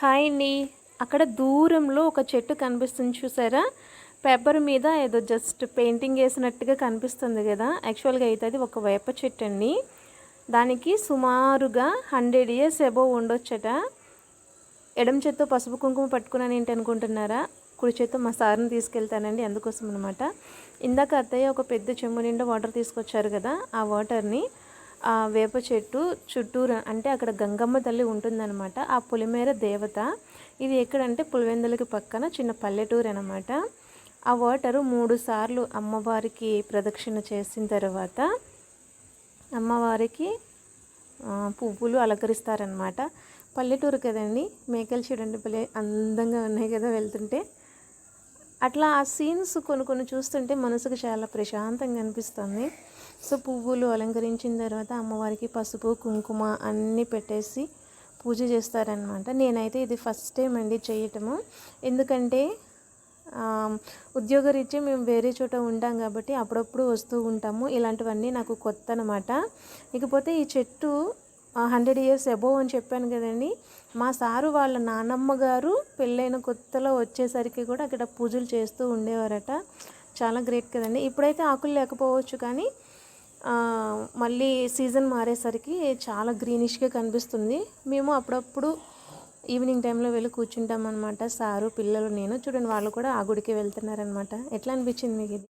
Hi అండి. అక్కడ దూరంలో ఒక చెట్టు కనిపిస్తుంది చూసారా? పేపర్ మీద ఏదో జస్ట్ పెయింటింగ్ వేసినట్టుగా కనిపిస్తుంది కదా. యాక్చువల్గా అయితే అది ఒక వేప చెట్టు అండి. దానికి సుమారుగా హండ్రెడ్ ఇయర్స్ అబోవ్ ఉండొచ్చట. ఎడం చేత్తో పసుపు కుంకుమ పట్టుకున్నాను ఏంటి అనుకుంటున్నారా? కుడి చేత్తో మా సార్ని తీసుకెళ్తానండి అందుకోసం అనమాట ఇందాక అత్తయ్య ఒక పెద్ద చెంబు నిండా వాటర్ తీసుకొచ్చారు కదా ఆ వాటర్ని. ఆ వేప చెట్టు చుట్టూరు అంటే అక్కడ గంగమ్మ తల్లి ఉంటుందన్నమాట. ఆ పులిమేర దేవత. ఇది ఎక్కడంటే పులివెందులకి పక్కన చిన్న పల్లెటూరు అనమాట ఆ వాటరు మూడు సార్లు అమ్మవారికి ప్రదక్షిణ చేసిన తర్వాత అమ్మవారికి పువ్వులు అలంకరిస్తారనమాట పల్లెటూరు కదండి మేకలు చూడండి భలే అందంగా ఉన్నాయి కదా వెళ్తుంటే. అట్లా ఆ సీన్స్ కొన్ని కొన్ని చూస్తుంటే మనసుకు చాలా ప్రశాంతంగా అనిపిస్తుంది. సో పువ్వులు అలంకరించిన తర్వాత అమ్మవారికి పసుపు కుంకుమ అన్నీ పెట్టేసి పూజ చేస్తారనమాట నేనైతే ఇది ఫస్ట్ టైం అండి చేయటము. ఎందుకంటే ఉద్యోగరీత్యా మేము వేరే చోట ఉంటాం కాబట్టి అప్పుడప్పుడు వస్తూ ఉంటాము. ఇలాంటివన్నీ నాకు కొత్త అనమాట ఇకపోతే ఈ చెట్టు హండ్రెడ్ ఇయర్స్ అబోవ్ అని చెప్పాను కదండి. మా సారు వాళ్ళ నానమ్మ గారు పెళ్ళైన కొత్తలో వచ్చేసరికి కూడా అక్కడ పూజలు చేస్తూ ఉండేవారట. చాలా గ్రేట్ కదండి. ఇప్పుడైతే ఆకులు లేకపోవచ్చు కానీ మళ్ళీ సీజన్ మారేసరికి చాలా గ్రీనిష్గా కనిపిస్తుంది. మేము అప్పుడప్పుడు ఈవినింగ్ టైంలో వెళ్ళి కూర్చుంటాం అనమాట సారు పిల్లలు నేను చూడండి వాళ్ళు కూడా ఆ గుడికి వెళ్తున్నారనమాట ఎట్లా అనిపించింది మీకు ఇది?